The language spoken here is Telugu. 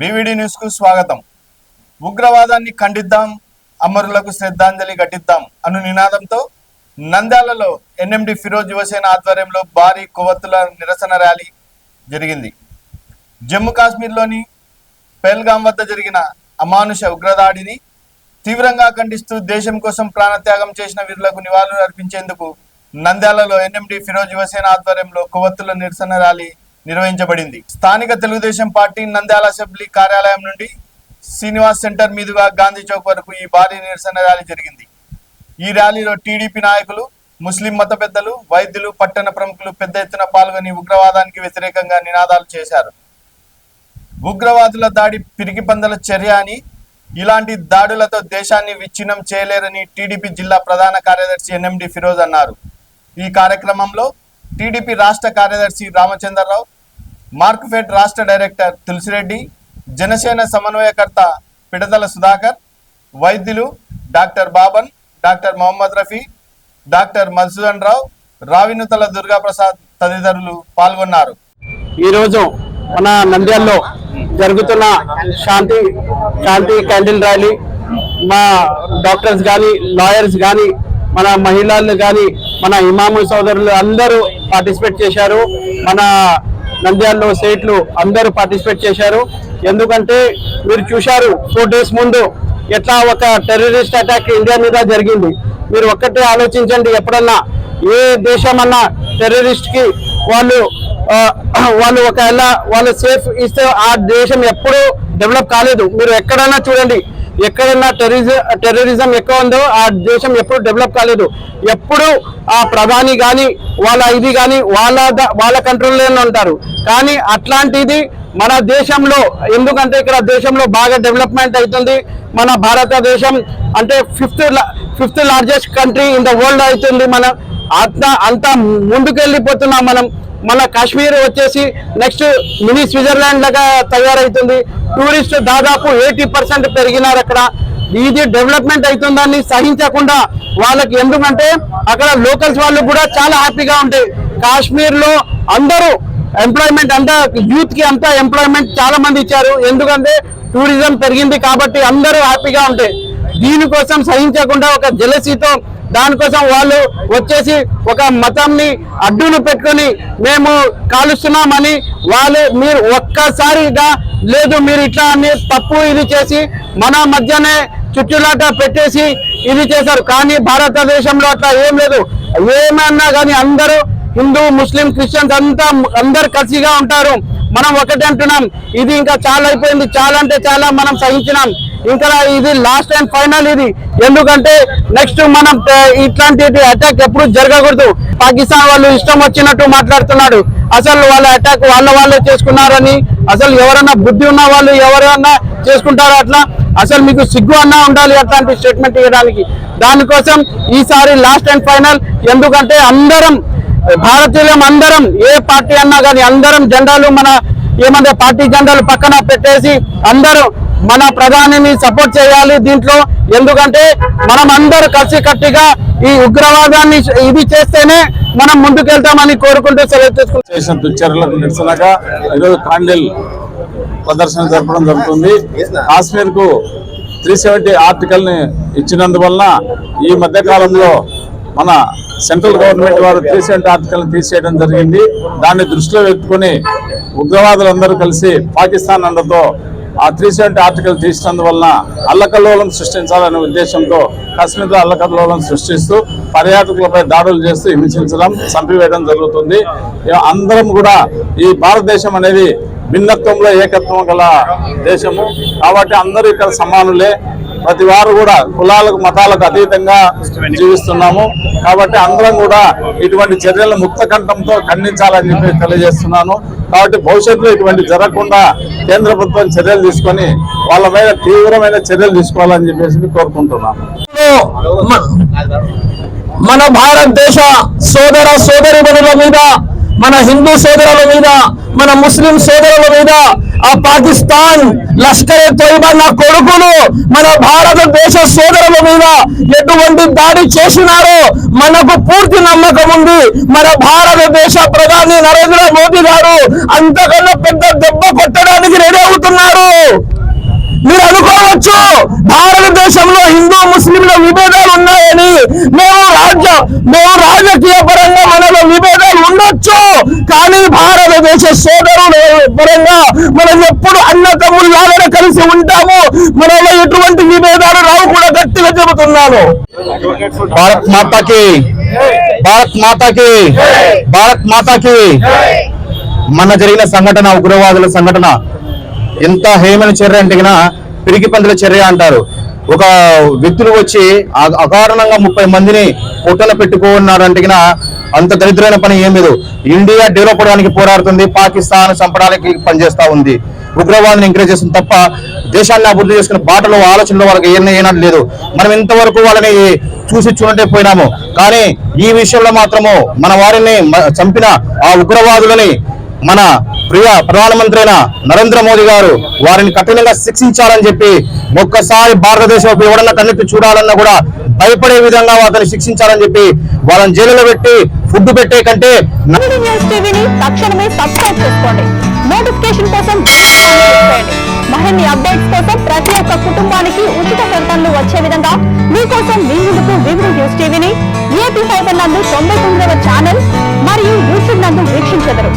బీవీడీ న్యూస్కు స్వాగతం. ఉగ్రవాదాన్ని ఖండిద్దాం అమరులకు శ్రద్ధాంజలి ఘటిద్దాం అను నినాదంతో నంద్యాలలో ఎన్ఎండి ఫిరోజ్ యువసేన ఆధ్వర్యంలో భారీ కొవ్వొత్తుల నిరసన ర్యాలీ జరిగింది. జమ్మూ కాశ్మీర్లోని పెల్గాం వద్ద జరిగిన అమానుష ఉగ్రదాడిని తీవ్రంగా ఖండిస్తూ దేశం కోసం ప్రాణత్యాగం చేసిన వీరులకు నివాళులు అర్పించేందుకు నంద్యాలలో ఎన్ఎండి ఫిరోజ్ యువసేన ఆధ్వర్యంలో కొవ్వొత్తుల నిరసన ర్యాలీ నిర్వహించబడింది. స్థానిక తెలుగుదేశం పార్టీ నంద్యాల అసెంబ్లీ కార్యాలయం నుండి శ్రీనివాస్ సెంటర్ మీదుగా గాంధీ చౌక్ వరకు ఈ భారీ నిరసన ర్యాలీ జరిగింది. ఈ ర్యాలీలో టీడీపీ నాయకులు ముస్లిం మత పెద్దలు వైద్యులు పట్టణ ప్రముఖులు పెద్ద ఎత్తున పాల్గొని ఉగ్రవాదానికి వ్యతిరేకంగా నినాదాలు చేశారు. ఉగ్రవాదుల దాడి పిరికి పందల చర్య అని ఇలాంటి దాడులతో దేశాన్ని విచ్ఛిన్నం చేయలేరని టీడీపీ జిల్లా ప్రధాన కార్యదర్శి ఎన్ఎండి ఫిరోజ్ అన్నారు. ఈ కార్యక్రమంలో టీడీపీ రాష్ట్ర కార్యదర్శి రామచంద్రరావు మార్క్ఫెడ్ రాష్ట్ర డైరెక్టర్ తులసిరెడ్డి జనసేన సమన్వయకర్త పిడదల సుధాకర్ వైద్యులు doctor Baban doctor Mohammed Rafi doctor Madhusudan Rao Ravinuthala Durgaprasad తదితరులు పాల్గొన్నారు. ఈరోజు మన నంద్యాలలో జరుగుతున్న శాంతి శాంతి క్యాండిల్ ర్యాలీ మా డాక్టర్స్ కానీ లాయర్స్ కానీ మన మహిళలు కానీ మన ఇమాము సోదరులు అందరూ పార్టిసిపేట్ చేశారు. మన నంద్యాలలో స్టేట్లు అందరూ పార్టిసిపేట్ చేశారు. ఎందుకంటే మీరు చూశారు ఫోర్ డేస్ ముందు ఎట్లా ఒక టెర్రరిస్ట్ అటాక్ ఇండియా మీద జరిగింది. మీరు ఒక్కటే ఆలోచించండి ఎప్పుడన్నా ఏ దేశమన్నా టెర్రరిస్ట్కి వాళ్ళు వాళ్ళు ఒకవేళ వాళ్ళు సేఫ్ ఇస్తే ఆ దేశం ఎప్పుడూ డెవలప్ కాలేదు. మీరు ఎక్కడైనా చూడండి ఎక్కడన్నా టెర్రరిజం టెర్రరిజం ఎక్కువ ఉందో ఆ దేశం ఎప్పుడు డెవలప్ కాలేదు. ఎప్పుడు ఆ ప్రధాని కానీ వాళ్ళ ఇది కానీ వాళ్ళ వాళ్ళ కంట్రోల్లోనే ఉంటారు. కానీ అట్లాంటిది మన దేశంలో ఎందుకంటే ఇక్కడ దేశంలో బాగా డెవలప్మెంట్ అవుతుంది. మన భారతదేశం అంటే fifth fifth largest country in the world అవుతుంది మన. అంత అంత ముందుకెళ్ళిపోతున్నాం మనం. మన కాశ్మీర్ వచ్చేసి నెక్స్ట్ మినీ స్విట్జర్లాండ్ లాగా తయారవుతుంది టూరిస్ట్ దాదాపు ఎయిటీ పర్సెంట్ పెరిగినారు అక్కడ. ఇది డెవలప్మెంట్ అవుతుందని సహించకుండా వాళ్ళకి ఎందుకంటే అక్కడ లోకల్స్ వాళ్ళు కూడా చాలా హ్యాపీగా ఉంటాయి కాశ్మీర్లో అందరూ ఎంప్లాయ్మెంట్ అంతా యూత్కి అంతా ఎంప్లాయ్మెంట్ చాలా మంది ఇచ్చారు. ఎందుకంటే టూరిజం పెరిగింది కాబట్టి అందరూ హ్యాపీగా ఉంటాయి దీనికోసం సహించకుండా ఒక జలసీతో దానికోసం వాళ్ళు వచ్చేసి ఒక మతంని అడ్డును పెట్టుకొని మేము కాలుస్తున్నామని వాళ్ళు మీరు ఒక్కసారిగా లేదు మీరు ఇట్లా అని తప్పు ఇది చేసి మన మధ్యనే చుట్టులాట పెట్టేసి ఇది చేశారు. కానీ భారతదేశంలో అట్లా ఏం లేదు. ఏమన్నా కానీ అందరూ హిందూ ముస్లిం క్రిస్టియన్స్ అంతా అందరు కలిసిగా ఉంటారు. మనం ఒకటే అంటున్నాం. ఇది ఇంకా చాలా అయిపోయింది. చాలా అంటే చాలా మనం సహించినాం. ఇంకా ఇది లాస్ట్ అండ్ ఫైనల్ ఇది. ఎందుకంటే నెక్స్ట్ మనం ఇట్లాంటి అటాక్ ఎప్పుడు జరగకూడదు. పాకిస్తాన్ వాళ్ళు ఇష్టం వచ్చినట్టు మాట్లాడుతున్నాడు. అసలు వాళ్ళ అటాక్ వాళ్ళ వాళ్ళే చేసుకున్నారని అసలు ఎవరన్నా బుద్ధి ఉన్న వాళ్ళు ఎవరన్నా చేసుకుంటారో అట్లా? అసలు మీకు సిగ్గు అన్నా ఉండాలి అట్లాంటి స్టేట్మెంట్ ఇవ్వడానికి. దానికోసం ఈసారి లాస్ట్ అండ్ ఫైనల్ ఎందుకంటే అందరం భారతీయులం అందరం ఏ పార్టీ అన్నా కానీ అందరం జెండాలు మన ఏమంటే పార్టీ జెండాలు పక్కన పెట్టేసి అందరూ మన ప్రధానిని సపోర్ట్ చేయాలి దీంట్లో. ఎందుకంటే మనం అందరూ కలిసి కట్టిగా ఈ ఉగ్రవాదాన్ని ఇది చేస్తేనే మనం ముందుకెళ్తామని కోరుకుంటూ సెలవు తీసుకుంటాం చేసిన నిరసనగా ఈరోజు కాండిల్ ప్రదర్శన జరపడం జరుగుతుంది. కాశ్మీర్కు త్రీ సెవెంటీ ఆర్టికల్ని ఇచ్చినందువలన ఈ మధ్య కాలంలో మన సెంట్రల్ గవర్నమెంట్ వారు త్రీ సెవెంటీ ఆర్టికల్ని తీసేయడం జరిగింది. దాన్ని దృష్టిలో పెట్టుకుని ఉగ్రవాదులందరూ కలిసి పాకిస్తాన్ అండతో ఆ త్రీ సెవెంటీ ఆర్టికల్ తీసినందువలన అల్లకల్లోలం సృష్టించాలనే ఉద్దేశంతో కాశ్మీర్లో అల్లకల్లోలం సృష్టిస్తూ పర్యాటకులపై దాడులు చేస్తూ హింసించడం చంపివేయడం జరుగుతుంది. అందరం కూడా ఈ భారతదేశం అనేది భిన్నత్వంలో ఏకత్వం గల దేశము. కాబట్టి అందరూ ఇక్కడ సమానులే. ప్రతి వారు కూడా కులాలకు మతాలకు అతీతంగా జీవిస్తున్నాము. కాబట్టి అందరం కూడా ఇటువంటి చర్యలను ముక్త కంఠంతో ఖండించాలని చెప్పి తెలియజేస్తున్నాను. కాబట్టి భవిష్యత్తులో ఇటువంటి జరగకుండా కేంద్ర ప్రభుత్వం చర్యలు తీసుకొని వాళ్ళ మీద తీవ్రమైన చర్యలు తీసుకోవాలని చెప్పేసి కోరుకుంటున్నాను. మన భారతదేశ సోదర సోదరి మీద మన హిందూ సోదరుల మీద మన ముస్లిం సోదరుల మీద ఆ పాకిస్తాన్ లష్కర్ తోయిబా నా కొడుకులు మన భారతదేశ సోదరుల మీద ఎటువంటి దాడి చేసినారో మనకు పూర్తి నమ్మకం ఉంది. మన భారతదేశ ప్రధాని నరేంద్ర మోదీ గారు అంతకన్నా పెద్ద దెబ్బ కొట్టడానికి రెడీ అవుతున్నారు. మీరు అనుకోవచ్చు భారతదేశంలో హిందూ ముస్లింల విభేదాలు ఉన్నాయని మేము రాజ్య మేము రాజకీయ పరంగా మనలో విభేదాలు ఉండొచ్చు కానీ భారతదేశ సోదరుల పరంగా మనం ఎప్పుడు అన్న తమ్ముళ్ళలాగా కలిసి ఉంటాము. మనలో ఎటువంటి విభేదాలు రావు కూడా గట్టిగా చెబుతున్నాను. భారత్ మాతాకి భారత్ మాతాకి భారత్ మాతాకి. మన జరిగిన సంఘటన ఉగ్రవాదుల సంఘటన ఎంత హేమైన చర్య అంటే పిరికి పందుల చర్య అంటారు. ఒక వ్యక్తులు వచ్చి అకారణంగా ముప్పై మందిని పొట్టన పెట్టుకున్నారంటే అంత దరిద్రమైన పని ఏం లేదు. ఇండియా డెవలప్ అవడానికి పోరాడుతుంది పాకిస్తాన్ చంపడానికి పనిచేస్తా ఉంది. ఉగ్రవాదాన్ని ఎంకరేజ్ చేస్తుంది తప్ప దేశాన్ని అభివృద్ధి చేసుకునే బాటలో ఆలోచనలో వాళ్ళకి ఏమైనా ఏనాడు లేదు. మనం ఇంతవరకు వాళ్ళని చూసి చూడంటే పోయినాము. కానీ ఈ విషయంలో మాత్రము మన వారిని చంపిన ఆ ఉగ్రవాదులని మన ప్రియ ప్రధానమంత్రి అయిన నరేంద్ర మోదీ గారు వారిని కఠినంగా శిక్షించాలని చెప్పి ఒక్కసారి భారతదేశం ఎవడన్నా కన్నెత్తి చూడాలన్నా కూడా భయపడే విధంగా అతను శిక్షించాలని చెప్పి వాళ్ళని జైలులో పెట్టి ఫుడ్ పెట్టే కంటే న్యూస్ టీవీని తక్షణమే సబ్స్క్రైబ్ చేసుకోండి. నోటిఫికేషన్ కోసం మరిన్ని అప్డేట్స్ కోసం ప్రతి ఒక్క కుటుంబానికి ఉచిత ప్రకటనలు వచ్చే విధంగా మీకోసం మీ ముందుకు వివిధ న్యూస్ టీవీని ఏపీ ఫైబర్ నందు తొంభై తొమ్మిదవ ఛానల్ మరియు యూట్యూబ్ నందు వీక్షించెదరు.